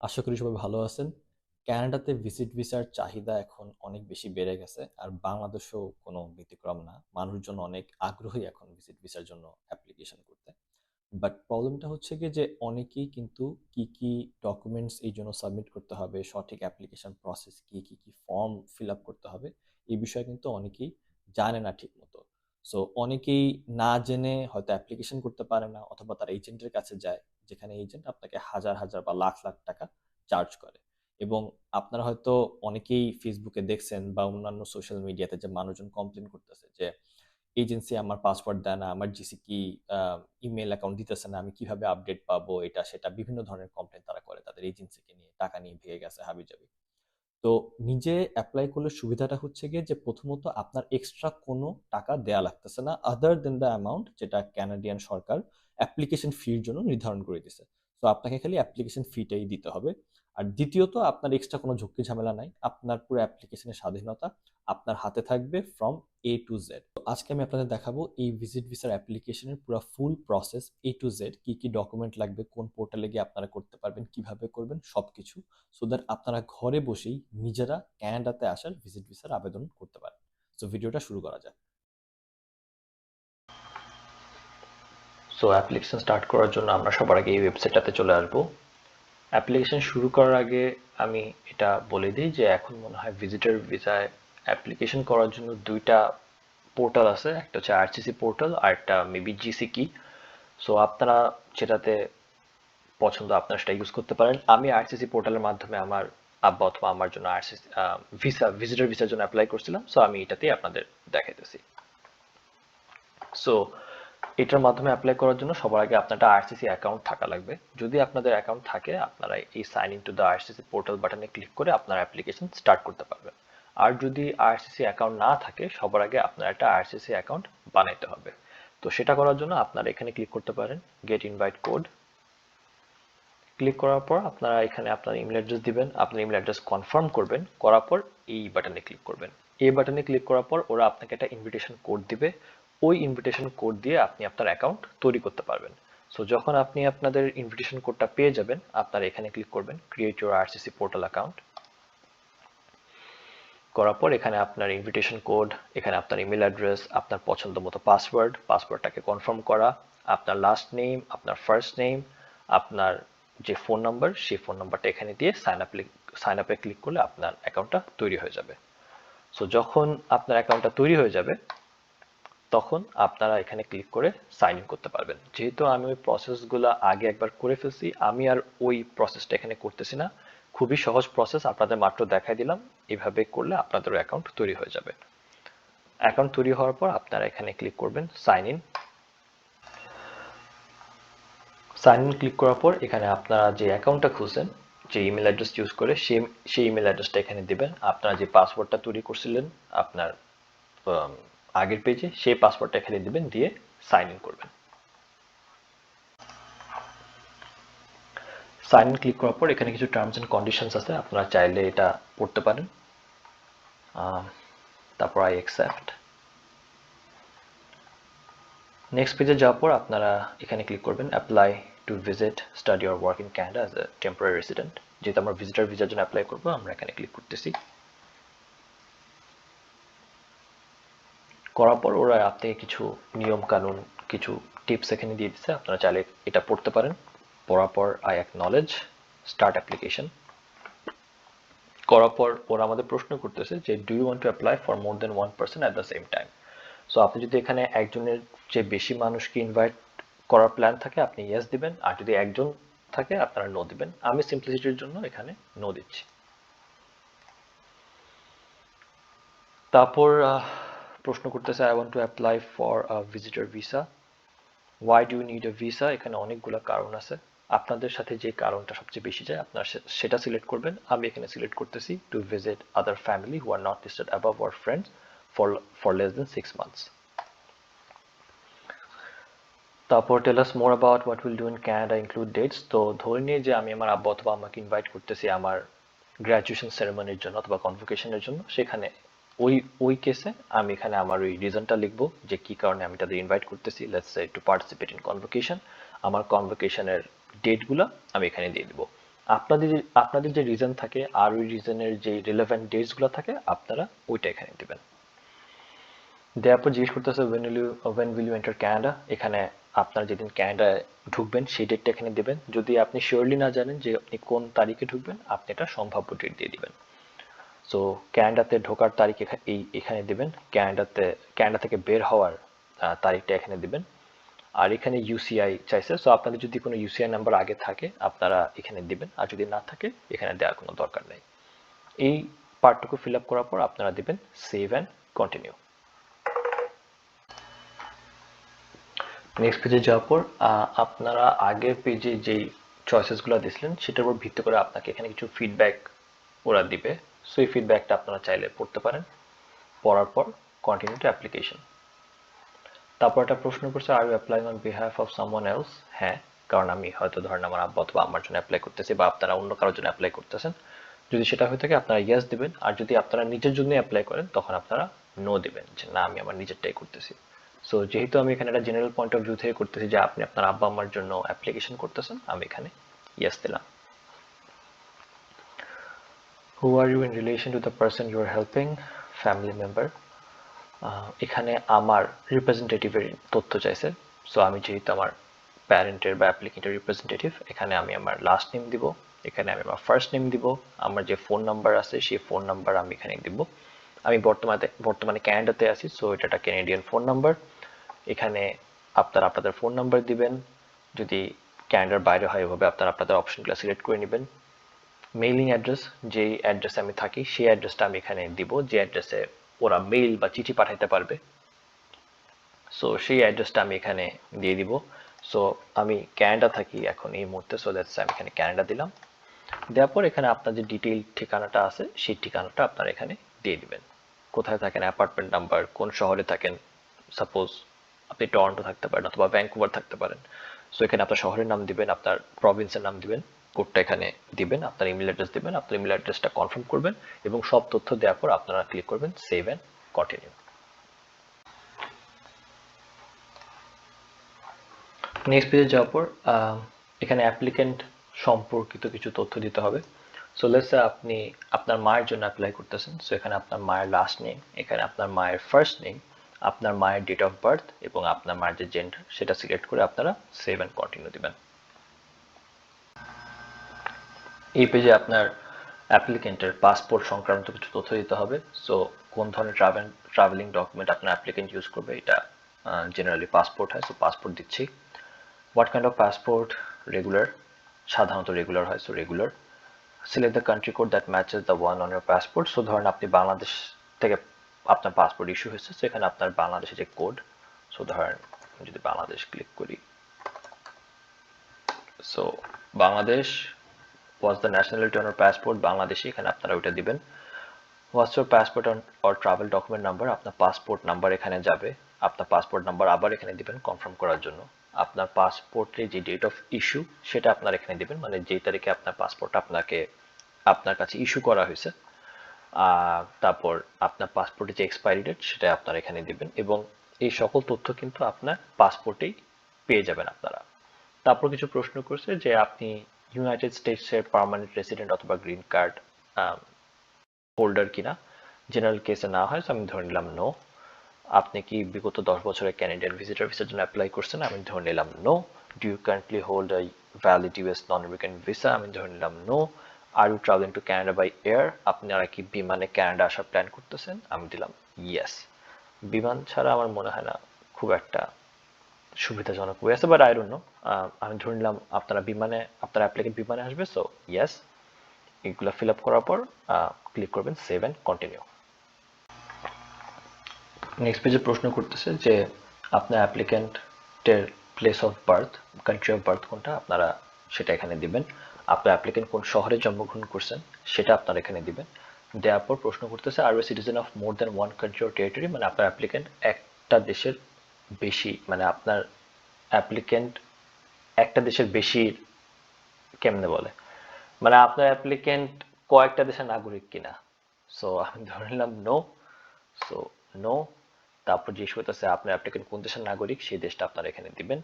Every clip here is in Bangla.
আশা করি সবাই ভালো আছেন। ক্যানাডাতে ভিজিট ভিসার চাহিদা এখন অনেক বেশি বেড়ে গেছে, আর বাংলাদেশেও কোনো ব্যতিক্রম না। মানুষজন অনেক আগ্রহী এখন ভিজিট ভিসার জন্য অ্যাপ্লিকেশন করতে। বাট প্রবলেমটা হচ্ছে কি যে অনেকেই কিন্তু কি কি ডকুমেন্টস এই জন্য সাবমিট করতে হবে, সঠিক অ্যাপ্লিকেশন প্রসেস কি কি কি ফর্ম ফিল আপ করতে হবে, এই বিষয়ে কিন্তু অনেকেই জানে না ঠিক মতো সো অনেকেই না জেনে হয়তো অ্যাপ্লিকেশন করতে পারে না, অথবা তার এজেন্টের কাছে যায় যেখানে এজেন্ট আপনাকে হাজার হাজার বা লাখ লাখ টাকা চার্জ করে। এবং আপনারা হয়তো অনেকেই ফেসবুকে দেখছেন বা অন্যান্য সোশ্যাল মিডিয়াতে যে মানুষজন কমপ্লেন করতেছে যে এজেন্সি আমার পাসওয়ার্ড দেয় না, আমার জিসিকি ইমেল অ্যাকাউন্ট দিতেছে না, আমি কীভাবে আপডেট পাবো এটা, সেটা? বিভিন্ন ধরনের কমপ্লেন তারা করে তাদের এজেন্সিকে নিয়ে, টাকা নিয়ে ভেঙে গেছে, হাবিজাবি। তো নিজে অ্যাপ্লাই করলে সুবিধাটা হচ্ছে গিয়ে যে প্রথমত আপনার এক্সট্রা কোনো টাকা দেয়া লাগতেছে না আদার দেন দ্য অ্যামাউন্ট যেটা ক্যানাডিয়ান সরকার অ্যাপ্লিকেশন ফির জন্য নির্ধারণ করে দিছে তো আপনাকে খালি অ্যাপ্লিকেশন ফিটাই দিতে হবে। আর দ্বিতীয়ত, আপনার এক্সট্রা কোনো ঝুঁকি ঝামেলা নাই। আপনার পুরো অ্যাপ্লিকেশনের স্বাধীনতা আপনার হাতে থাকবে ফ্রম এ টু জেড তো আজকে আমি আপনাদের দেখাবো এই ভিজিট ভিসার অ্যাপ্লিকেশনের পুরো full process A to Z কী কী ডকুমেন্ট লাগবে, কোন পোর্টালে গিয়ে আপনারা করতে পারবেন, কীভাবে করবেন সব কিছু সো দ্যাট আপনারা ঘরে বসেই নিজেরা ক্যানাডাতে আসার ভিজিট ভিসার আবেদন করতে পারেন। সো ভিডিওটা শুরু করা যাক। সো অ্যাপ্লিকেশন স্টার্ট করার জন্য আমরা সবার আগে এই ওয়েবসাইটটাতে চলে আসব। অ্যাপ্লিকেশন শুরু করার আগে আমি এটা বলে দিই যে এখন মনে হয় ভিজিটর ভিসায় অ্যাপ্লিকেশন করার জন্য দুইটা পোর্টাল আছে। একটা হচ্ছে আরসিসি পোর্টাল আর একটা মেবি জিসি কি সো আপনারা যেটাতে পছন্দ আপনারা সেটা ইউজ করতে পারেন। আমি আরসিসি পোর্টালের মাধ্যমে আমার আব্বা অথবা আমার জন্য আরসিসি ভিসা ভিজিটার ভিসার জন্য অ্যাপ্লাই করছিলাম। সো আমি এটাতেই আপনাদের দেখাইতেছি। সো এটার মাধ্যমে অ্যাপ্লাই করার জন্য সবার আগে আপনার একটা আরসিসি অ্যাকাউন্ট থাকা লাগবে। যদি আপনাদের অ্যাকাউন্ট থাকে, আপনারা এই sign in to the RCC portal বাটনে ক্লিক করে আপনার অ্যাপ্লিকেশন স্টার্ট করতে পারবেন। আর যদি আরসিসি অ্যাকাউন্ট না থাকে, সবার আগে আপনার একটা আরসিসি অ্যাকাউন্ট বানাইতে হবে। তো সেটা করার জন্য আপনারা এখানে ক্লিক করতে পারেন গেট ইনভাইট কোড ক্লিক করার পর আপনারা এখানে আপনার ইমেল অ্যাড্রেস দিবেন, আপনার ইমেল অ্যাড্রেস কনফার্ম করবেন, করার পর এই বাটনে ক্লিক করবেন। এই বাটনে ক্লিক করার পর ওরা আপনাকে একটা ইনভিটেশন কোড দিবে। ওই ইনভিটেশন কোড দিয়ে আপনি আপনার অ্যাকাউন্ট তৈরি করতে পারবেন। সো যখন আপনি আপনাদের ইনভিটেশন কোডটা পেয়ে যাবেন, আপনারা এখানে ক্লিক করবেন create your RCC portal account করার পর এখানে আপনার ইনভিটেশন কোড এখানে আপনার ইমেল অ্যাড্রেস আপনার পছন্দ মতো পাসওয়ার্ড পাসওয়ার্ডটাকে কনফার্ম করা, আপনার লাস্ট নেম আপনার ফার্স্ট নেম আপনার যে ফোন নাম্বার সেই ফোন নাম্বারটা এখানে দিয়ে সাইন আপ সাইন আপে ক্লিক করলে আপনার অ্যাকাউন্টটা তৈরি হয়ে যাবে। সো যখন আপনার অ্যাকাউন্টটা তৈরি হয়ে যাবে তখন আপনারা এখানে ক্লিক করে সাইন ইন করতে পারবেন। যেহেতু আমি ওই প্রসেসগুলো আগে একবার করে ফেলছি, আমি আর ওই প্রসেসটা এখানে করতেছি না। খুবই সহজ প্রসেস আপনাদের মাত্র দেখাই দিলাম। এভাবে করলে আপনাদের অ্যাকাউন্ট তৈরি হয়ে যাবে। অ্যাকাউন্ট তৈরি হওয়ার পর আপনারা এখানে ক্লিক করবেন sign in sign in click করার পর এখানে আপনারা যে অ্যাকাউন্টটা খুলছেন যে ইমেল অ্যাড্রেস ইউজ করে সেই সেই ইমেল অ্যাড্রেসটা এখানে দিবেন। আপনারা যে পাসওয়ার্ডটা তৈরি করছিলেন, আপনার আগের পেজে সেই পাসওয়ার্ডটা এখানে দিবেন, দিয়ে সাইন ইন করবেন। সাইন ইন ক্লিক করার পর এখানে কিছু টার্মস অ্যান্ড কন্ডিশনস আছে, আপনারা চাইলে এটা পড়তে পারেন। তারপর আই অ্যাকসেপ্ট নেক্সট পেজে যাওয়ার পর আপনারা এখানে ক্লিক করবেন apply to visit study or work in Canada as a temporary resident যেহেতু আমরা ভিজিটার ভিসার জন্য অ্যাপ্লাই করব, আমরা এখানে ক্লিক করতেছি। করার পর ওরা আপনি কিছু নিয়ম কানুন কিছু টিপস এখানে দিয়ে দিচ্ছে আপনারা চাইলে এটা পড়তে পারেন। পড়ার পর আই অ্যাকনলেজ স্টার্ট অ্যাপ্লিকেশন করার পর ওরা আমাদের প্রশ্ন করতেছে যে do you want to apply for more than one person at the same time so আপনি যদি এখানে একজনের যে বেশি মানুষকে ইনভাইট করার প্ল্যান থাকে, আপনি ইয়েস দিবেন। আর যদি একজন থাকে, আপনারা নো দিবেন। আমি সিম্পলিসিটির জন্য এখানে নো দিচ্ছি। তারপর প্রশ্ন করতেছে I want to apply for a visitor visa why do need a visa এখানে অনেকগুলো কারণ আছে। আপনাদের সাথে যে কারণটা সবচেয়ে বেশি যায়, আপনার সেটা সিলেক্ট করবেন। আমি এখানে সিলেক্ট করতেছি to visit other family who are not listed above our friends for for less than six months তারপর tell us more about what will do in Canada include dates তো ধরে নিয়ে যে আমি আমার আব্বা অথবা আমাকে ইনভাইট করতেছি আমার গ্র্যাজুয়েশন সেরেমনির জন্য অথবা কনভোকেশনের জন্য, সেখানে ওই ওই কেসে আমি এখানে আমার ওই রিজনটা লিখব যে কি কারণে আমি তাদের ইনভাইট করতেছি। Let's say to participate in convocation আমার কনভোকেশনের ডেটগুলো আমি এখানে দিয়ে দিব। আপনাদের আপনাদের যে রিজন থাকে আর ওই রিজনের যে রিলেভেন্ট ডেটসগুলো থাকে, আপনারা ওইটা এখানে দিবেন। দেওয়ার জিজ্ঞেস করতেছে when will you when will you enter Canada এখানে আপনারা যেদিন ক্যানাডায় ঢুকবেন, সেই ডেটটা এখানে দেবেন। যদি আপনি শিওরলি না জানেন যে আপনি কোন তারিখে ঢুকবেন, আপনি এটা সম্ভাব্য ডেট দিয়ে দিবেন। সো ক্যানাডাতে ঢোকার তারিখ এই, এখানে দিবেন। ক্যানাডাতে ক্যানাডা থেকে বের হওয়ার তারিখটা এখানে দিবেন। আর এখানে ইউসিআই চাইছে। সো আপনাদের যদি কোনো ইউসিআই নাম্বার আগে থাকে, আপনারা এখানে দিবেন। আর যদি না থাকে, এখানে দেওয়ার কোনো দরকার নেই। এই পার্টটুকু ফিল আপ করার পর আপনারা দিবেন সেভ অ্যান্ড কন্টিনিউ। নেক্সট পেজে যাওয়ার পর আপনারা আগের পেজে যেই চয়েসেসগুলো দিয়েছিলেন, সেটার উপর ভিত্তি করে আপনাকে এখানে কিছু ফিডব্যাক ওরা দিবে। সো এই ফিডব্যাকটা আপনারা চাইলে পড়তে পারেন। পড়ার পর কন্টিনিউ টু অ্যাপ্লিকেশন তারপর একটা প্রশ্ন করছে are you applying on behalf of someone else হ্যাঁ কারণ আমি হয়তো ধরেন আমার আব্বা অথবা আমার জন্য অ্যাপ্লাই করতেছি বা আপনারা অন্য কারোর জন্য অ্যাপ্লাই করতেছেন। যদি সেটা হয়ে থাকে, আপনারা ইয়েস দিবেন। আর যদি আপনারা নিজের জন্য অ্যাপ্লাই করেন, তখন আপনারা নো দিবেন যে, না, আমি আমার নিজেরটাই করতেছি। সো যেহেতু আমি এখানে একটা জেনারেল পয়েন্ট অফ ভিউ থেকে করতেছি যে, আপনি আপনার আব্বা আমার জন্য অ্যাপ্লিকেশন করতেছেন, আমি এখানে ইয়েস দিলাম। Who are you in relation to the person you are helping family member এখানে আমার রিপ্রেজেন্টেটিভের তথ্য চাইছে। সো আমি যেহেতু আমার প্যারেন্টের বা অ্যাপ্লিকেন্টের রিপ্রেজেন্টেটিভ এখানে আমি আমার লাস্ট নেম দিব। এখানে আমি আমার ফার্স্ট নেম দিব। আমার যে ফোন নাম্বার আছে, সেই ফোন নাম্বার আমি এখানে দিব। আমি বর্তমানে বর্তমানে ক্যানাডাতে আছি সো এটা একটা ক্যানাডিয়ান ফোন নাম্বার এখানে আপনারা আপনাদের ফোন নাম্বার দিবেন। যদি ক্যানাডার বাইরে হয়, এভাবে আপনারা আপনাদের অপশনগুলো সিলেক্ট করে নেবেন। মেইলিং অ্যাড্রেস যেই অ্যাড্রেসে আমি থাকি, সেই অ্যাড্রেসটা আমি এখানে দিব, যে অ্যাড্রেসে ওরা মেইল বা চিঠি পাঠাইতে পারবে। সো সেই অ্যাড্রেসটা আমি এখানে দিয়ে দিব। সো আমি ক্যানাডা থাকি এখন এই মুহূর্তে সো দ্যাটস আমি এখানে ক্যানাডা দিলাম। দেওয়ার পর এখানে আপনার যে ডিটেইল ঠিকানাটা আছে, সেই ঠিকানাটা আপনারা এখানে দিয়ে দিবেন। কোথায় থাকেন অ্যাপার্টমেন্ট নাম্বার কোন শহরে থাকেন সাপোজ আপনি টরন্টো থাকতে পারেন অথবা ভ্যাঙ্কুভার থাকতে পারেন। সো এখানে আপনার শহরের নাম দিবেন, আপনার প্রভিন্সের নাম দিবেন। কোডটা এখানে দিবেন, আপনার ইমেল অ্যাড্রেস দিবেন, আপনার ইমেল অ্যাড্রেসটা কনফার্ম করবেন এবং সব তথ্য দেওয়ার পর আপনারা ক্লিক করবেন সেভ অ্যান্ড কন্টিনিউ নেক্সট পেজে যাওয়ার পর এখানে অ্যাপ্লিকেন্ট সম্পর্কিত কিছু তথ্য দিতে হবে। সো লেটস আপনি আপনার মায়ের জন্য অ্যাপ্লাই করতেছেন। সো এখানে আপনার মায়ের লাস্ট নেম এখানে আপনার মায়ের ফার্স্ট নেম আপনার মায়ের ডেট অফ বার্থ এবং আপনার মায়ের যে জেন্ডার সেটা সিলেক্ট করে আপনারা সেভ অ্যান্ড কন্টিনিউ দিবেন। এই পেজে আপনার অ্যাপ্লিকেন্টের পাসপোর্ট সংক্রান্ত কিছু তথ্য দিতে হবে। সো কোন ধরনের ট্রাভেল ট্রাভেলিং ডকুমেন্ট আপনার অ্যাপ্লিকেন্ট ইউজ করবে, এটা জেনারেলি পাসপোর্ট হয়। সো পাসপোর্ট দিচ্ছি। What kind of passport regular সাধারণত রেগুলার হয় so regular select the country code that matches the one on your passport so ধরেন আপনি বাংলাদেশ থেকে আপনার পাসপোর্ট ইস্যু হয়েছে, সেখানে আপনার বাংলাদেশের যে কোড সো ধরেন যদি বাংলাদেশ ক্লিক করি। So Bangladesh was the nationality on passport Bangladeshi এখানে আপনারা ওইটা দিবেন। What's your passport or travel document number আপনার পাসপোর্ট নাম্বার এখানে যাবে। আপনার পাসপোর্ট নাম্বার আবার এখানে দিবেন কনফার্ম করার জন্য। আপনার পাসপোর্টের যে ডেট অফ ইস্যু সেটা আপনার এখানে দিবেন মানে যেই তারিখে আপনার পাসপোর্ট আপনাকে, আপনার কাছে ইস্যু করা হয়েছে তারপর আপনার পাসপোর্টের যে এক্সপায়ারি ডেট সেটা আপনারা এখানে দিবেন, এবং এই সকল তথ্য কিন্তু আপনার পাসপোর্টেই পেয়ে যাবেন আপনারা। তারপর কিছু প্রশ্ন করছে যে আপনি ইউনাইটেড স্টেটসের পার্মানেন্ট রেসিডেন্ট অথবা গ্রিন কার্ড হোল্ডার কিনা জেনারেল কেসে না হয় আমি ধরে নিলাম নো আপনি কি বিগত দশ বছরের ক্যানাডিয়ান ভিজিটার ভিসার জন্য অ্যাপ্লাই করছেন? আমি ধরে নিলাম no do you currently hold I valid US non American visa আমি ধরে নিলাম no are you travelling to Canada by air আপনারা কি বিমানে ক্যানাডা আসার প্ল্যান করতেছেন? আমি দিলাম ইয়েস বিমান ছাড়া আমার মনে হয় না খুব একটা সুবিধাজনক। ওয়ে আছে বাট আই ডোন্ট নো আমি ধরে নিলাম আপনারা বিমানে, আপনার অ্যাপ্লিকেন্ট বিমানে আসবে সো ইয়েস এগুলো ফিল আপ করার পর ক্লিক করবেন সেভ অ্যান্ড কন্টিনিউ নেক্সট পেজে প্রশ্ন করতেছে যে আপনার অ্যাপ্লিকেন্টের place of birth country of birth কোনটা? আপনারা সেটা এখানে দিবেন। আপনার অ্যাপ্লিকেন্ট কোন শহরে জন্মগ্রহণ করছেন, সেটা আপনারা এখানে দিবেন। দেওয়ার পর প্রশ্ন করতেছে are citizen of more than one country or territory মানে আপনার অ্যাপ্লিকেন্ট একটা দেশের বেশি মানে আপনার অ্যাপ্লিকেন্ট একটা দেশের বেশি কেমনে বলে? মানে আপনার অ্যাপ্লিকেন্ট কয়েকটা দেশের নাগরিক কিনা? সো আমি ধরে নিলাম নো সো নো তারপর জিজ্ঞেস করতেছে, আপনার অ্যাপ্লিকেন্ট কোন দেশের নাগরিক? সেই দেশটা আপনারা এখানে দিবেন।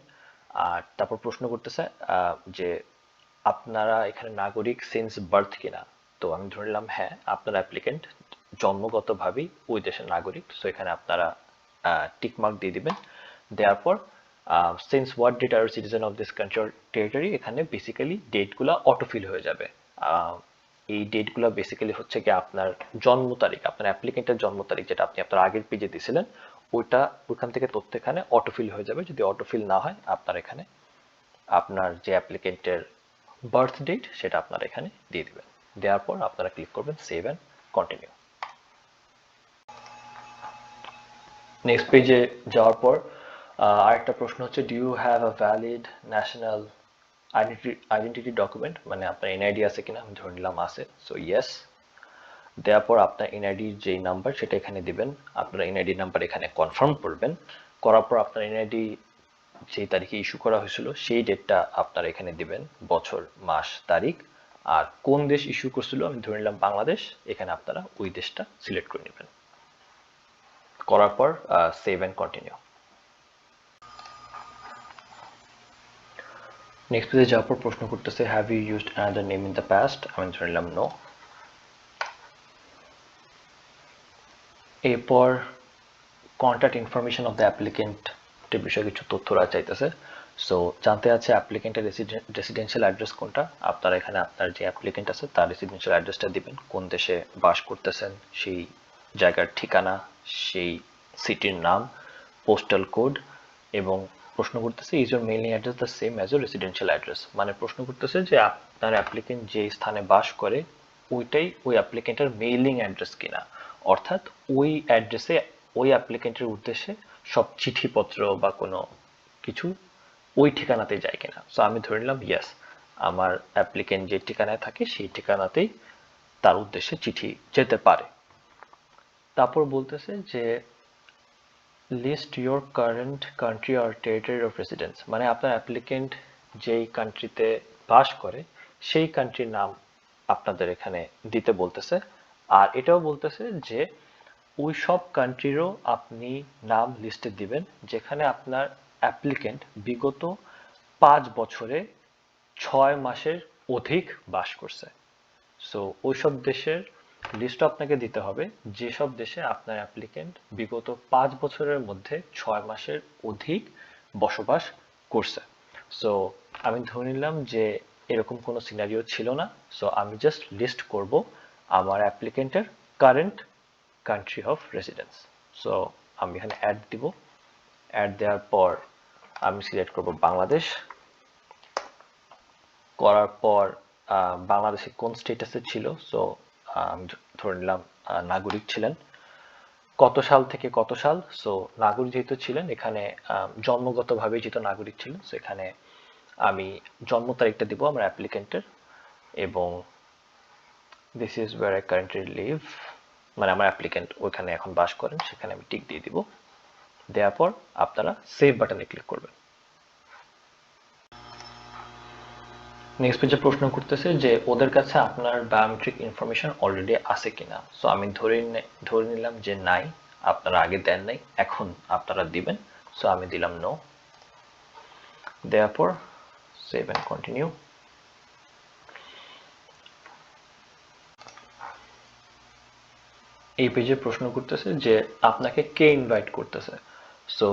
আর তারপর প্রশ্ন করতেছে যে আপনারা এখানে নাগরিক সিন্স বার্থ কিনা? তো আমি ধরে নিলাম হ্যাঁ আপনার অ্যাপ্লিকেন্ট জন্মগতভাবেই ওই দেশের নাগরিক। সো এখানে আপনারা টিক মার্ক দিয়ে দিবেন। দেওয়ার পর since what date are citizen of this country or territory এখানে বেসিক্যালি ডেটগুলো অটোফিল হয়ে যাবে। এই ডেটগুলো বেসিক্যালি হচ্ছে কি আপনার জন্ম তারিখ, আপনার অ্যাপ্লিকেন্টের জন্ম তারিখ যেটা আপনি আপনার আগের পেজে দিয়েছিলেন ওইটা ওইখান থেকে তথ্য এখানে অটোফিল হয়ে যাবে। যদি অটোফিল না হয়, আপনার এখানে আপনার যে অ্যাপ্লিকেন্টের বার্থ ডেট সেটা আপনারা এখানে দিয়ে দিবেন। দেওয়ার পর আপনারা ক্লিক করবেন সেভ অ্যান্ড কন্টিনিউ নেক্সট পেজে যাওয়ার পর আরেকটা প্রশ্ন হচ্ছে do you have a valid national identity identity document মানে আপনার এনআইডি আছে কিনা? আমি ধরে নিলাম আছে। সো ইয়েস দেওয়ার পর আপনার এনআইডি যেই নাম্বার সেটা এখানে দিবেন। আপনার এনআইডি নাম্বার এখানে কনফার্ম করবেন। করার পর আপনার এনআইডি যেই তারিখে ইস্যু করা হয়েছিল, সেই ডেটটা আপনার এখানে দিবেন। বছর, মাস, তারিখ। আর কোন দেশ ইস্যু করছিল? আমি ধরে নিলাম বাংলাদেশ। এখানে আপনারা ওই দেশটা সিলেক্ট করে নেবেন। করার পর সেভ অ্যান্ড কন্টিনিউ নেক্সট পেজে যাওয়ার পর প্রশ্ন করতেছে have you used another name in the past আমি ধরে নিলাম নো এরপর contact information of the applicant বিষয়ে কিছু তথ্যরা চাইতেছে। সো জানতে আছে অ্যাপ্লিকেন্টের রেসিডেন্সিয়াল অ্যাড্রেস কোনটা? আপনারা এখানে আপনার যে অ্যাপ্লিকেন্ট আছে, তার রেসিডেন্সিয়াল অ্যাড্রেসটা দিবেন। কোন দেশে বাস করতেছেন, সেই জায়গার ঠিকানা, সেই সিটির নাম পোস্টাল কোড এবং প্রশ্ন করতেছে is your mailing address the same as your residential address মানে প্রশ্ন করতেছে যে, আপনার অ্যাপ্লিকেন্ট যে স্থানে বাস করে, ওইটাই ওই অ্যাপ্লিকেন্টের মেইলিং অ্যাড্রেস কিনা? অর্থাৎ ওই অ্যাড্রেসে ওই অ্যাপ্লিকেন্টের উদ্দেশ্যে সব চিঠিপত্র বা কোনো কিছু ওই ঠিকানাতে যায় কিনা। সো আমি ধরে নিলাম ইয়েস আমার অ্যাপ্লিকেন্ট যে ঠিকানায় থাকে, সেই ঠিকানাতেই তার উদ্দেশ্যে চিঠি যেতে পারে। তারপর বলতেছে যে list your current country or territory of residence মানে আপনার অ্যাপ্লিকেন্ট যেই কান্ট্রিতে বাস করে, সেই কান্ট্রির নাম আপনাদের এখানে দিতে বলতেছে। আর এটাও বলতেছে যে, ওই সব কান্ট্রিরও আপনি নাম লিস্টে দিবেন, যেখানে আপনার অ্যাপ্লিকেন্ট বিগত পাঁচ বছরে ছয় মাসের অধিক বাস করছে। সো ওইসব দেশের লিস্ট আপনাকে দিতে হবে যেসব দেশে আপনার অ্যাপ্লিকেন্ট বিগত পাঁচ বছরের মধ্যে ছয় মাসের অধিক বসবাস করছে। সো আমি ধরে নিলাম যে এরকম কোনো সিনারিও ছিল না। সো আমি জাস্ট লিস্ট করব আমার অ্যাপ্লিকেন্টের current country of residence so আমি এখানে অ্যাড দিব। অ্যাড দেওয়ার পর আমি সিলেক্ট করব বাংলাদেশ। করার পর বাংলাদেশে কোন স্টেটাসে ছিল? সো ধরে নিলাম নাগরিক ছিলেন। কত সাল থেকে কত সাল? সো নাগরিক যেহেতু ছিলেন, এখানে জন্মগতভাবে যেহেতু নাগরিক ছিলেন সো এখানে আমি জন্ম তারিখটা দিব আমার অ্যাপ্লিকেন্টের। এবং this is where I currently live মানে আমার অ্যাপ্লিকেন্ট ওইখানে এখন বাস করেন, সেখানে আমি টিক দিয়ে দিব। দেওয়ার পর আপনারা সেভ বাটনে ক্লিক করবেন। নেক্সট পেজে প্রশ্ন করতেছে যে ওদের কাছে আপনার বায়োমেট্রিক ইনফরমেশন অলরেডি আছে কিনা? সো আমি ধরে ধরে নিলাম যে নাই, আপনারা আগে দেন নাই, এখন আপনারা দিবেন। সো আমি দিলাম নো দেওয়ার পর সেভ অ্যান্ড কন্টিনিউ এই পেজে প্রশ্ন করতেছে যে আপনাকে কে ইনভাইট করতেছে? সো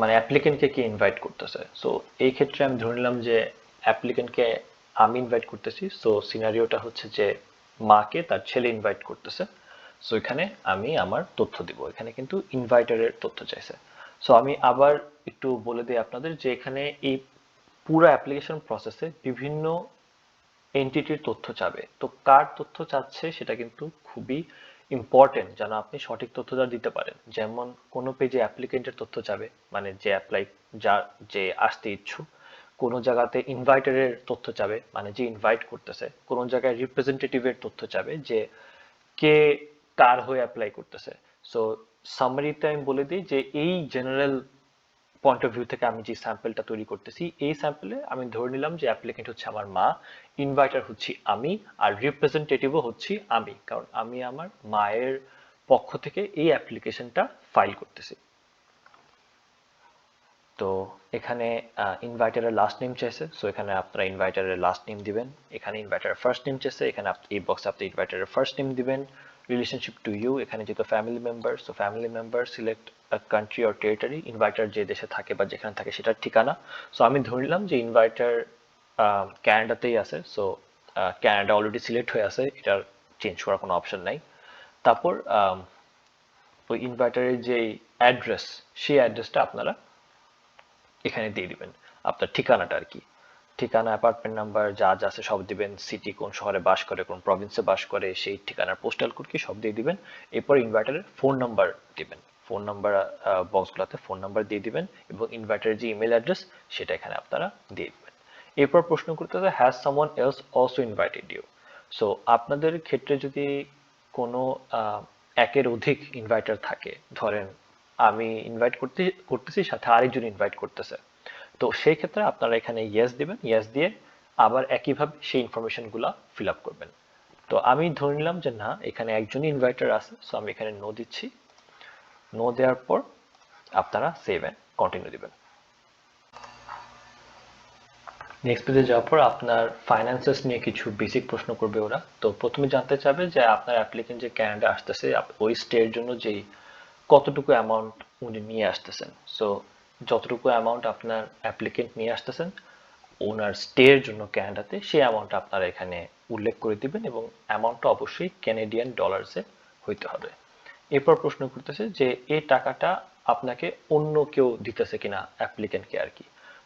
মানে অ্যাপ্লিকেন্টকে কে ইনভাইট করতেছে? সো এই ক্ষেত্রে আমি ধরে নিলাম যে অ্যাপ্লিকেন্টকে আমি ইনভাইট করতেছি। সো সিনারিওটা হচ্ছে যে, মাকে তার ছেলে ইনভাইট করতেছে। সো এখানে আমি আমার তথ্য দিব। এখানে কিন্তু ইনভাইটারের তথ্য চাইছে। সো আমি আবার একটু বলে দিই আপনাদের যে, এখানে এই পুরো অ্যাপ্লিকেশন প্রসেসে বিভিন্ন এন্টিটির তথ্য চাবে। তো, কার তথ্য চাচ্ছে সেটা কিন্তু খুবই ইম্পর্টেন্ট যেন আপনি সঠিক তথ্যটা দিতে পারেন। যেমন কোনো পেজে অ্যাপ্লিকেন্টের তথ্য চাবে। মানে যে অ্যাপ্লাই যা, যে আসতে ইচ্ছুক। কোনো জায়গাতে ইনভাইটারের তথ্য চাবে মানে যে ইনভাইট করতেছে, কোনো জায়গায় রিপ্রেজেন্টেটিভের তথ্য চাবে যে কে কার হয়ে অ্যাপ্লাই করতেছে। সো সামারিতে আমি বলে দিই যে এই জেনারেল পয়েন্ট অফ ভিউ থেকে আমি যে স্যাম্পলটা তৈরি করতেছি, এই স্যাম্পলে আমি ধরে নিলাম যে অ্যাপ্লিকেন্ট হচ্ছে আমার মা ইনভাইটার হচ্ছি আমি, আর রিপ্রেজেন্টেটিভও হচ্ছি আমি, কারণ আমি আমার মায়ের পক্ষ থেকে এই অ্যাপ্লিকেশনটা ফাইল করতেছি। তো এখানে ইনভাইটারের লাস্ট নেম চাইছে সো এখানে আপনারা ইনভার্টারের লাস্ট নেম দিবেন। এখানে ইনভাইটারের ফার্স্ট নেম চাইছে, এখানে এই বক্সে আপনি ইনভাইটারের ফার্স্ট নেম দিবেন। রিলেশনশিপ টু ইউ এখানে যেহেতু family member so family member select country or territory inviter যে দেশে থাকে বা যেখানে থাকে সেটার ঠিকানা। সো আমি ধরলাম যে ইনভাইটার ক্যানাডাতেই আছে সো ক্যানাডা অলরেডি সিলেক্ট হয়ে আছে, এটার চেঞ্জ করার কোনো অপশন নাই। তারপর ওই ইনভার্টারের যে অ্যাড্রেস সেই অ্যাড্রেসটা আপনারা এখানে দিয়ে দিবেন আপনার ঠিকানাটা আর কি। ঠিকানা অ্যাপার্টমেন্ট নাম্বার যা যা আছে সব দিবেন সিটি কোন শহরে বাস করে, কোন প্রভিন্সে বাস করে, সেই ঠিকানার পোস্টাল কোড কি সব দিয়ে দিবেন। এরপর ইনভার্টারের ফোন নাম্বার দিবেন। ফোন নাম্বার বক্সগুলোতে ফোন নাম্বার দিয়ে দিবেন এবং ইনভার্টারের যে ইমেল অ্যাড্রেস সেটা এখানে আপনারা দিয়ে দিবেন। এরপর প্রশ্ন করতে হবে has someone else also invited you so আপনাদের ক্ষেত্রে যদি কোনো একের অধিক ইনভাইটার থাকে, ধরেন আমি ইনভাইট করতে, করতেছি, সাথে আরেকজন ইনভাইট করতেছে। তো সেই ক্ষেত্রে আপনারা এখানে ইয়েস দিবেন ইয়েস দিয়ে আবার একইভাবে সেই ইনফরমেশনগুলো ফিল আপ করবেন। তো আমি ধরে নিলাম যে না, এখানে একজনই ইনভাইটার আছে সো আমি এখানে নো দিচ্ছি। নো দেওয়ার পর আপনারা সেভ অ্যান্ড কন্টিনিউ দিবেন। নেক্সট পেজে যাওয়ার পর আপনার ফাইন্যান্সেস নিয়ে কিছু বেসিক প্রশ্ন করবে ওরা। তো প্রথমে জানতে চাবে যে আপনার অ্যাপ্লিকেন্ট যে ক্যানাডা আসতেছে ওই স্টের জন্য যে কতটুকু অ্যামাউন্ট উনি নিয়ে আসতেছেন? সো যতটুকু অ্যামাউন্ট আপনার অ্যাপ্লিকেন্ট নিয়ে আসতেছেন, ওনার স্টের জন্য ক্যানাডাতে সেই অ্যামাউন্ট আপনারা এখানে উল্লেখ করে দিবেন এবং অ্যামাউন্টটা অবশ্যই ক্যানেডিয়ান ডলার্সে হইতে হবে। এরপর প্রশ্ন করতেছে যে এই টাকাটা আপনাকে অন্য কেউ দিতেছে কিনা অ্যাপ্লিকেন্টকে আর কি?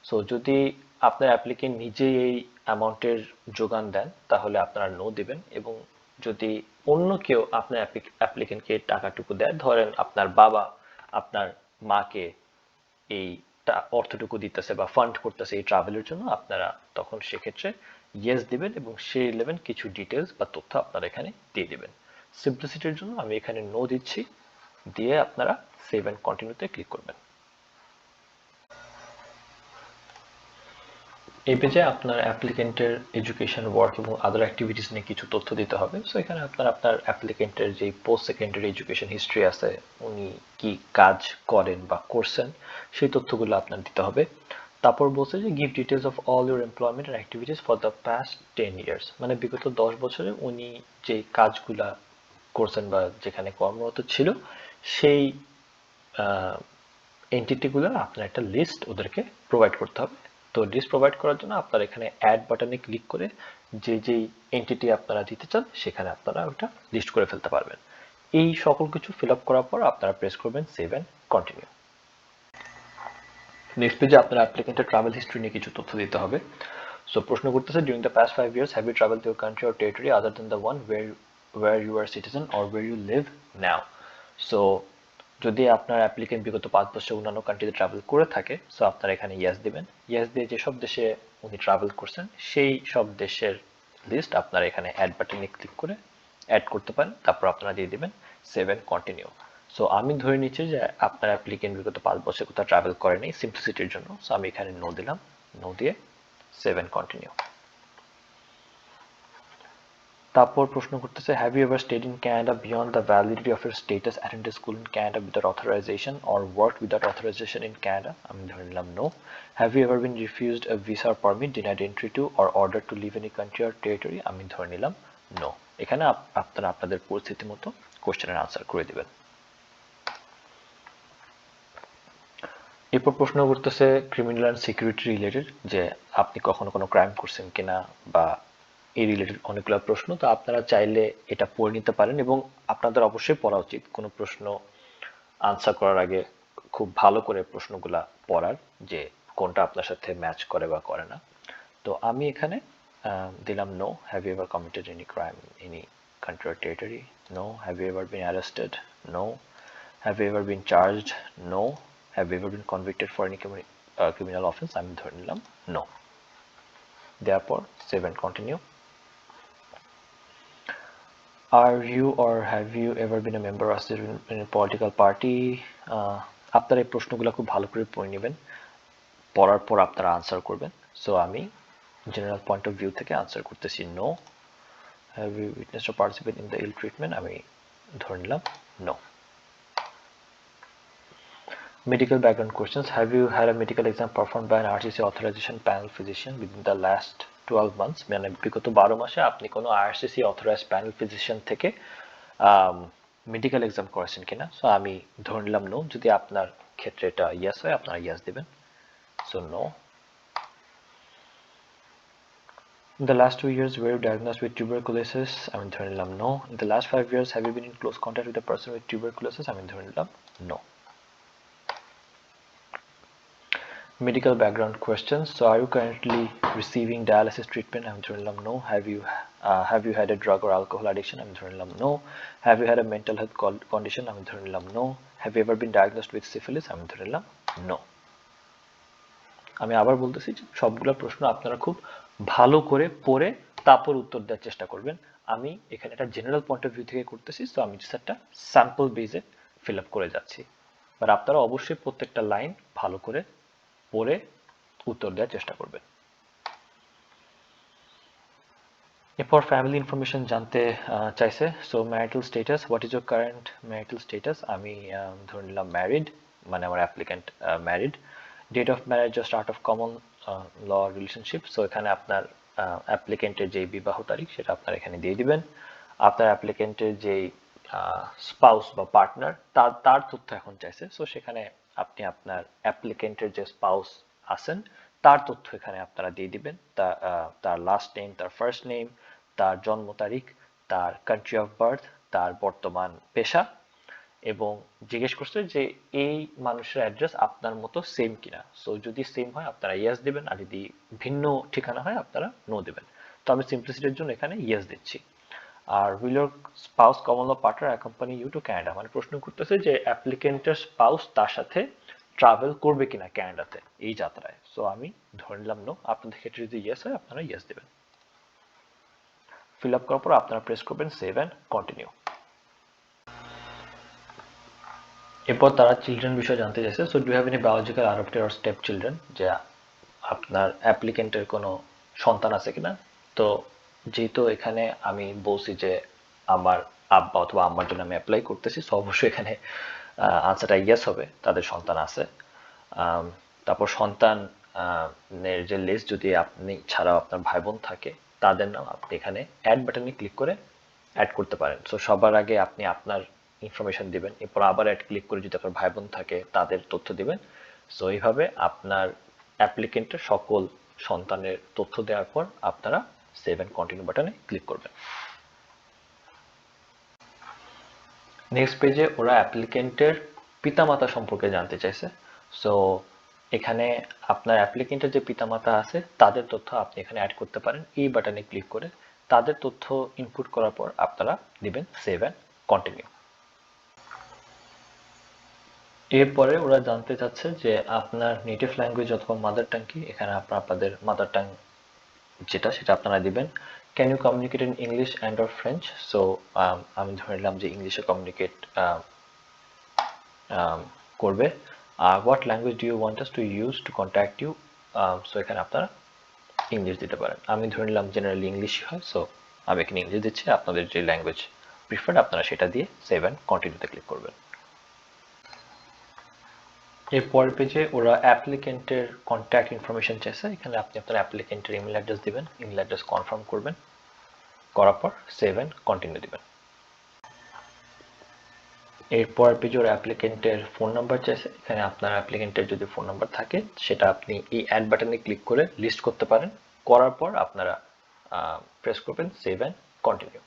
সো যদি আপনার অ্যাপ্লিকেন্ট নিজেই এই অ্যামাউন্টের যোগান দেন, তাহলে আপনারা নো দিবেন এবং যদি অন্য কেউ আপনার অ্যাপ্লিকেন্টকে টাকাটুকু দেয়, ধরেন আপনার বাবা আপনার মাকে এই অর্থটুকু দিতেছে বা ফান্ড করতেছে এই ট্রাভেলের জন্য, আপনারা তখন সেক্ষেত্রে ইয়েস দিবেন এবং সেই ইলেভেন কিছু ডিটেলস বা তথ্য আপনারা এখানে দিয়ে দিবেন। সিম্পলিসিটির জন্য আমি এখানে নো দিচ্ছি, দিয়ে আপনারা সেভ অ্যান্ড কন্টিনিউতে ক্লিক করবেন। এই পেজে আপনার অ্যাপ্লিকেন্টের এডুকেশন ওয়ার্ক এবং আদার অ্যাক্টিভিটিস নিয়ে কিছু তথ্য দিতে হবে। সো এখানে আপনার আপনার অ্যাপ্লিকেন্টের যে পোস্ট সেকেন্ডারি এডুকেশন হিস্ট্রি আছে, উনি কি কাজ করেন বা করছেন, সেই তথ্যগুলো আপনার দিতে হবে। তারপর বলছে যে give details of all your employment and activities for the past ten years মানে বিগত দশ বছরে উনি যে কাজগুলা করছেন বা যেখানে কর্মরত ছিল, সেই এন্টিটিগুলো আপনার একটা লিস্ট ওদেরকে প্রোভাইড করতে হবে। তো লিস্ট প্রোভাইড করার জন্য আপনারা এখানে অ্যাড বাটনে ক্লিক করে যে যেই এন্টিটি আপনারা দিতে চান, সেখানে আপনারা ওটা লিস্ট করে ফেলতে পারবেন। এই সকল কিছু ফিল আপ করার পর আপনারা প্রেস করবেন সেভ অ্যান্ড কন্টিনিউ নেক্সট পেজে আপনার অ্যাপ্লিকেন্টের ট্রাভেল হিস্ট্রি নিয়ে কিছু তথ্য দিতে হবে। সো প্রশ্ন করতেছে during the past five years have you travel to country or territory other than the one where where you are citizen or where you live now so যদি আপনার অ্যাপ্লিকেন্ট বিগত পাঁচ বছর অন্যান্য কান্ট্রিতে ট্রাভেল করে থাকে সো আপনারা এখানে ইয়েস দিবেন। ইয়েস দিয়ে যেসব দেশে উনি ট্রাভেল করছেন, সেই সব দেশের লিস্ট আপনারা এখানে অ্যাড বাটনে ক্লিক করে অ্যাড করতে পারেন, তারপর আপনারা দিয়ে দিবেন সেভেন কন্টিনিউ সো আমি ধরে নিচ্ছি যে আপনার অ্যাপ্লিকেন্ট বিগত পাঁচ বছর কোথাও ট্রাভেল করেনি সিম্পলিসিটির জন্য। সো আমি এখানে নো দিলাম নো দিয়ে সেভেন কন্টিনিউ তারপর প্রশ্ন করতেছে have you ever stayed in Canada beyond the validity of your status attend school in Canada without authorization or work without authorization in Canada আমি ধরে নিলাম no have you ever been refused a visa or permit denied entry to or order to leave any country or territory আমি ধরে নিলাম নো এখানে আপ- আপনারা আপনাদের পরিস্থিতি মতো কোশ্চেনের আনসার করে দেবেন। এরপর প্রশ্ন করতেছে ক্রিমিনাল অ্যান্ড সিকিউরিটি রিলেটেড যে আপনি কখনো কোনো ক্রাইম করছেন কিনা বা এই রিলেটেড অনেকগুলো প্রশ্ন, তো আপনারা চাইলে এটা পড়ে নিতে পারেন এবং আপনাদের অবশ্যই পড়া উচিত। কোনো প্রশ্ন আনসার করার আগে খুব ভালো করে প্রশ্নগুলা পড়ার যে কোনটা আপনার সাথে ম্যাচ করে বা করে না। তো আমি এখানে দিলাম no have you ever committed any crime any country or territory no have you ever been arrested no have you ever been charged no have you ever been convicted for any criminal offence আমি ধরে নিলাম নো দেওয়ার পর save and continue Are you or have you ever been a member of the in a political party? আহ, আপনারা এই প্রশ্নগুলো খুব ভালো করে পড়ে নেবেন পড়ার পর আপনারা আনসার করবেন সো আমি জেনারেল পয়েন্ট অফ ভিউ থেকে আনসার করতেছি no have you witness or participate in the ill treatment আমি ধরে নিলাম no Medical background questions. Have you had a medical exam performed by an RCC authorization panel physician within the last 12 months? মানে বিগত বারো মাসে আপনি কোনো আরসিসি অথরাইজ প্যানেল ফিজিশিয়ান থেকে মেডিকেল এক্সাম করেছেন কিনা সো আমি ধরে নিলাম নো যদি আপনার ক্ষেত্রে এটা ইয়েস হয় আপনারা ইয়েস দিবেন so no In the last two years, were you diagnosed with tuberculosis? I mean, no. In the last five years, have you been in close contact with a person with tuberculosis? I mean, no. Medical background questions. So, are you currently receiving dialysis treatment? I'm নিলাম no. Have you uh, have you had a drug or alcohol addiction? I'm নিলাম no. Have you had a mental health condition? I'm নিলাম no. Have you ever been diagnosed with syphilis? I'm নিলাম no. আমি আবার বলতেছি যে সবগুলো প্রশ্ন আপনারা খুব ভালো করে পড়ে তারপর উত্তর দেওয়ার চেষ্টা করবেন আমি এখানে একটা জেনারেল পয়েন্ট অফ ভিউ থেকে করতেছি তো আমি জাস্ট একটা স্যাম্পল বেজে ফিল আপ করে যাচ্ছি বাট আপনারা অবশ্যই প্রত্যেকটা লাইন ভালো করে পড়ে উত্তর দেওয়ার চেষ্টা করবেন। এরপর ফ্যামিলি ইনফরমেশন জানতে চাইছে। So marital status what is your current marital status আমি ধরে নিলাম ম্যারিড মানে আমার applicant married date of marriage start of common law relationship so এখানে আপনার অ্যাপ্লিকেন্টের যে বিবাহ তারিখ, সেটা আপনার এখানে দিয়ে দিবেন। আপনার অ্যাপ্লিকেন্টের যে স্পাউস বা পার্টনার তার তার তথ্য এখন চাইছে। সো সেখানে আপনি আপনার অ্যাপ্লিকেন্টের যে স্পাউস আছেন, তার তথ্য এখানে আপনারা দিয়ে দিবেন। তার লাস্ট নেম তার ফার্স্ট নেম তার জন্ম তারিখ, তার কান্ট্রি অফ বার্থ তার বর্তমান পেশা এবং জিজ্ঞেস করছে যে এই মানুষের অ্যাড্রেস আপনার মতো সেম কিনা। সো যদি সেম হয়, আপনারা ইয়েস দিবেন আর যদি ভিন্ন ঠিকানা হয়, আপনারা নো দেবেন। তো আমি সিম্পলিসিটির জন্য এখানে ইয়েস দিচ্ছি। আর will your spouse common law partner accompany you to Canada মানে প্রশ্ন করতেছে যে অ্যাপ্লিকেন্টের স্পাউস তার সাথে ট্রাভেল করবে কিনা ক্যানাডাতে এই যাত্রায়। সো আমি ধরে নিলাম নো আপনাদের ক্ষেত্রে যদি ইয়েস হয়, আপনারা ইয়েস দেবেন। ফিল আপ করার পর আপনারা প্রেস করবেন সেভ অ্যান্ড কন্টিনিউ এরপর তারা চিলড্রেন বিষয়ে জানতে চাইছে so do have any biological adopted or step children যে আপনার অ্যাপ্লিকেন্টের কোনো সন্তান আছে কিনা? তো যেহেতু এখানে আমি বলছি যে আমার আব্বা অথবা আম্মার জন্য আমি অ্যাপ্লাই করতেছি সো অবশ্যই এখানে আনসারটা ইয়েস হবে তাদের সন্তান আছে। তারপর সন্তান আহ, এর যে লিস্ট যদি আপনি ছাড়াও আপনার ভাই বোন থাকে তাদের নাম আপনি এখানে অ্যাড বাটনে ক্লিক করে অ্যাড করতে পারেন। সো সবার আগে আপনি আপনার ইনফরমেশন দিবেন এরপর আবার অ্যাড ক্লিক করে যদি আপনার ভাই বোন থাকে তাদের তথ্য দিবেন। সো এইভাবে আপনার অ্যাপ্লিকেন্টের সকল সন্তানের তথ্য দেওয়ার পর আপনারা সেভ অ্যান্ড কন্টিনিউ বাটনে ক্লিক করবেন। নেক্সট পেজে ওরা অ্যাপ্লিকেন্টের পিতামাতা সম্পর্কে জানতে চাইছে। সো এখানে আপনার অ্যাপ্লিকেন্টের যে পিতামাতা আছে, তাদের তথ্য আপনি এখানে অ্যাড করতে পারেন। এই বাটনে ক্লিক করে তাদের তথ্য ইনপুট করার পর আপনারা দিবেন সেভ অ্যান্ড কন্টিনিউ এরপরে ওরা জানতে চাচ্ছে যে আপনার নেটিভ ল্যাঙ্গুয়েজ অথবা মাদার টাং কি? এখানে আপনার আপনাদের মাদার টাং যেটা, সেটা আপনারা দিবেন। Can you communicate in English and or French so আমি ধরে নিলাম যে ইংলিশে কমিউনিকেট করবে। আর what language do you want to use to contact you so এখানে আপনারা ইংলিশ দিতে পারেন। আমি ধরে নিলাম জেনারেলি ইংলিশই হয় সো আমি এখানে ইংলিশ দিচ্ছি। আপনাদের যে ল্যাঙ্গুয়েজ প্রিফার্ড আপনারা সেটা দিয়ে সেভ অ্যান্ড কন্টিনিউতে ক্লিক করবেন। এর পরের পেজে ওরা অ্যাপ্লিকেন্টের কন্ট্যাক্ট ইনফরমেশন চাইছে। এখানে আপনি আপনার অ্যাপ্লিকেন্টের ইমেল অ্যাড্রেস দিবেন ইমেল অ্যাড্রেস কনফার্ম করবেন, করার পর সেভ অ্যান্ড কন্টিনিউ দিবেন। এরপর পেজে ওরা অ্যাপ্লিকেন্টের ফোন নাম্বার চাইছে। এখানে আপনার অ্যাপ্লিকেন্টের যদি ফোন নাম্বার থাকে, সেটা আপনি এই অ্যাড বাটনে ক্লিক করে লিস্ট করতে পারেন। করার পর আপনারা প্রেস করবেন সেভ অ্যান্ড কন্টিনিউ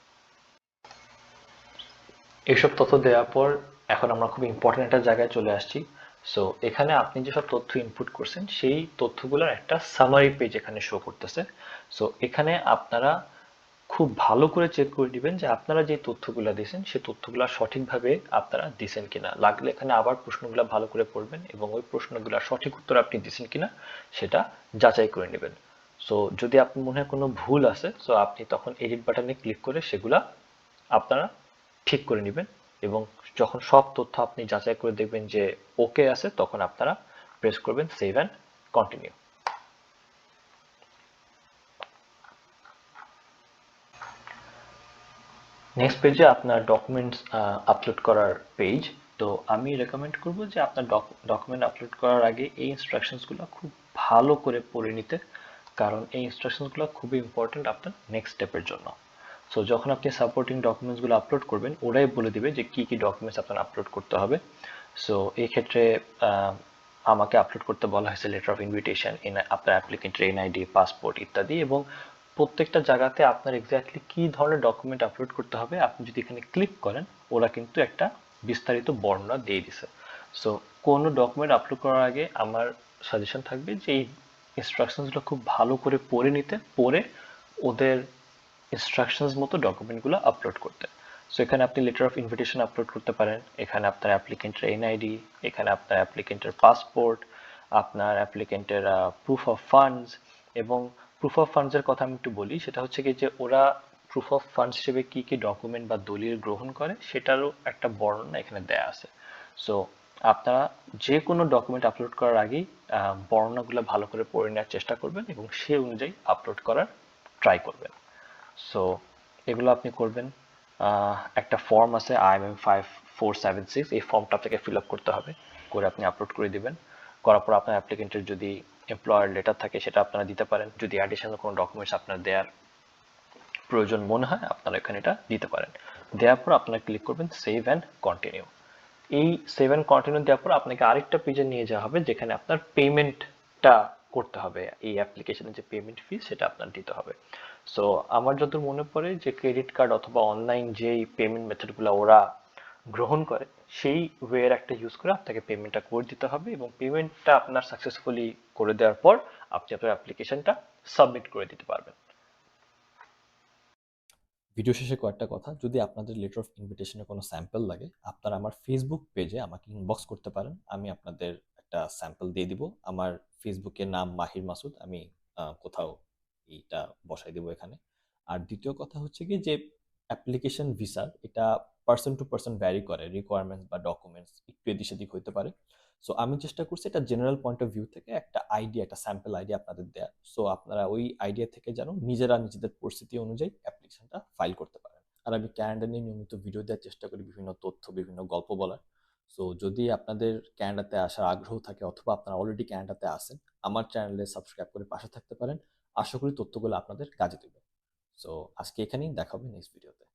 এইসব তথ্য দেওয়ার পর এখন আমরা খুব ইম্পর্টেন্ট একটা জায়গায় চলে আসছি। সো এখানে আপনি যেসব তথ্য ইনপুট করছেন, সেই তথ্যগুলোর একটা সামারি পেজ এখানে শো করতেছে। সো এখানে আপনারা খুব ভালো করে চেক করে দিবেন যে আপনারা যে তথ্যগুলো দিয়েছেন সেই তথ্যগুলো সঠিকভাবে আপনারা দিয়েছেন কিনা। লাগলে এখানে আবার প্রশ্নগুলো ভালো করে পড়বেন এবং ওই প্রশ্নগুলোর সঠিক উত্তর আপনি দিয়েছেন কিনা, সেটা যাচাই করে নেবেন। সো যদি আপনার মনে হয় কোনো ভুল আছে সো আপনি তখন এডিট বাটনে ক্লিক করে সেগুলা আপনারা ঠিক করে নেবেন। এবং যখন সব তথ্য আপনি যাচাই করে দেখবেন যে ওকে আছে, তখন আপনারা প্রেস করবেন সেভ অ্যান্ড কন্টিনিউ নেক্সট পেজে আপনার ডকুমেন্টস আপলোড করার পেজ তো আমি রেকমেন্ড করব যে আপনার ডকুমেন্ট আপলোড করার আগে এই ইনস্ট্রাকশনসগুলো খুব ভালো করে পড়ে নিতে, কারণ এই ইনস্ট্রাকশনসগুলো খুবই ইম্পর্টেন্ট আপনার নেক্সট স্টেপের জন্য। সো যখন আপনি সাপোর্টিং ডকুমেন্টসগুলো আপলোড করবেন, ওরাই বলে দিবে যে কি কি ডকুমেন্টস আপনার আপলোড করতে হবে। সো এই ক্ষেত্রে আমাকে আপলোড করতে বলা হয়েছে লেটার অফ ইনভিটেশন আপনার অ্যাপ্লিকেন্টের এনআইডি পাসপোর্ট ইত্যাদি এবং প্রত্যেকটা জায়গাতে আপনার এক্স্যাক্টলি কি ধরনের ডকুমেন্ট আপলোড করতে হবে, আপনি যদি এখানে ক্লিক করেন, ওরা কিন্তু একটা বিস্তারিত বর্ণনা দিয়ে দিছে। সো কোনো ডকুমেন্ট আপলোড করার আগে আমার সাজেশন থাকবে যে এই ইনস্ট্রাকশনসগুলো খুব ভালো করে পড়ে নিতে, পড়ে ওদের ইনস্ট্রাকশনস মতো ডকুমেন্টগুলো আপলোড করতে। সো এখানে আপনি লেটার অফ ইনভিটেশন আপলোড করতে পারেন। এখানে আপনার অ্যাপ্লিকেন্টের এনআইডি এখানে আপনার অ্যাপ্লিকেন্টের পাসপোর্ট আপনার অ্যাপ্লিকেন্টের প্রুফ অফ ফান্ডস এবং প্রুফ অফ ফান্ডসের কথা আমি একটু বলি, সেটা হচ্ছে কি যে ওরা প্রুফ অফ ফান্ডস হিসেবে কি কি ডকুমেন্ট বা দলিল গ্রহণ করে, সেটারও একটা বর্ণনা এখানে দেয়া আছে। সো আপনারা যে কোনো ডকুমেন্ট আপলোড করার আগেই বর্ণনাগুলো ভালো করে পড়ে নেওয়ার চেষ্টা করবেন এবং সে অনুযায়ী আপলোড করার ট্রাই করবেন। সো এগুলো আপনি করবেন। একটা ফর্ম আছে IMM five four seven six এই ফর্মটা আপনাকে ফিল আপ করতে হবে। করে আপনি আপলোড করে দিবেন। করার পর আপনার অ্যাপ্লিকেন্টের যদি এমপ্লয়ার লেটার থাকে, সেটা আপনারা দিতে পারেন। যদি অ্যাডিশনাল কোনো ডকুমেন্টস আপনার দেওয়ার প্রয়োজন মনে হয়, আপনারা এখানে এটা দিতে পারেন। দেওয়ার পর আপনারা ক্লিক করবেন সেভ অ্যান্ড কন্টিনিউ এই সেভ অ্যান্ড কন্টিনিউ দেওয়ার পর আপনাকে আরেকটা পেজে নিয়ে যাওয়া হবে, যেখানে আপনার পেমেন্টটা করতে হবে। এই অ্যাপ্লিকেশনের যে পেমেন্ট ফি সেটা আপনার দিতে হবে। সো আমার যতদূর মনে পড়ে যে ক্রেডিট কার্ড অথবা অনলাইন যেই পেমেন্ট মেথডগুলো ওরা গ্রহণ করে, সেই ওয়ের একটা ইউজ করে আপনাকে পেমেন্টটা করে দিতে হবে এবং পেমেন্টটা আপনার সাকসেসফুলি করে দেওয়ার পর আপনি আপনার অ্যাপ্লিকেশনটা সাবমিট করে দিতে পারবেন। ভিডিও শেষে কয়েকটা কথা, যদি আপনাদের লেটার অফ ইনভিটেশনের কোনো স্যাম্পল লাগে, আপনারা আমার ফেসবুক পেজে আমাকে ইনবক্স করতে পারেন, আমি আপনাদের একটা স্যাম্পল দিয়ে দিব। আমার ফেসবুকের নাম মাহির মাসুদ, আমি কোথাও এইটা বসাই দিব এখানে। আর দ্বিতীয় কথা হচ্ছে কি যে অ্যাপ্লিকেশন ভিসার এটা পার্সন টু পার্সন ভ্যারি করে রিকোয়ারমেন্টস বা ডকুমেন্টস একটু এদিক সেদিক হতে পারে। সো আমি চেষ্টা করছি এটা জেনারেল পয়েন্ট অফ ভিউ থেকে একটা আইডিয়া একটা স্যাম্পল আইডিয়া আপনাদের দেয়া সো আপনারা ওই আইডিয়া থেকে যেন নিজেরা নিজেদের পরিস্থিতি অনুযায়ী অ্যাপ্লিকেশনটা ফাইল করতে পারেন। আর আমি ক্যানাডা নিয়ে নিয়মিত ভিডিও দেওয়ার চেষ্টা করি, বিভিন্ন তথ্য, বিভিন্ন গল্প বলার। সো যদি আপনাদের ক্যানাডাতে আসার আগ্রহ থাকে অথবা আপনারা অলরেডি ক্যানাডাতে আসেন আমার চ্যানেলে সাবস্ক্রাইব করে পাশে থাকতে পারেন। আশা করি তথ্যগুলো আপনাদের কাজে দেবে। সো আজকে এখানেই দেখা নেক্সট ভিডিওতে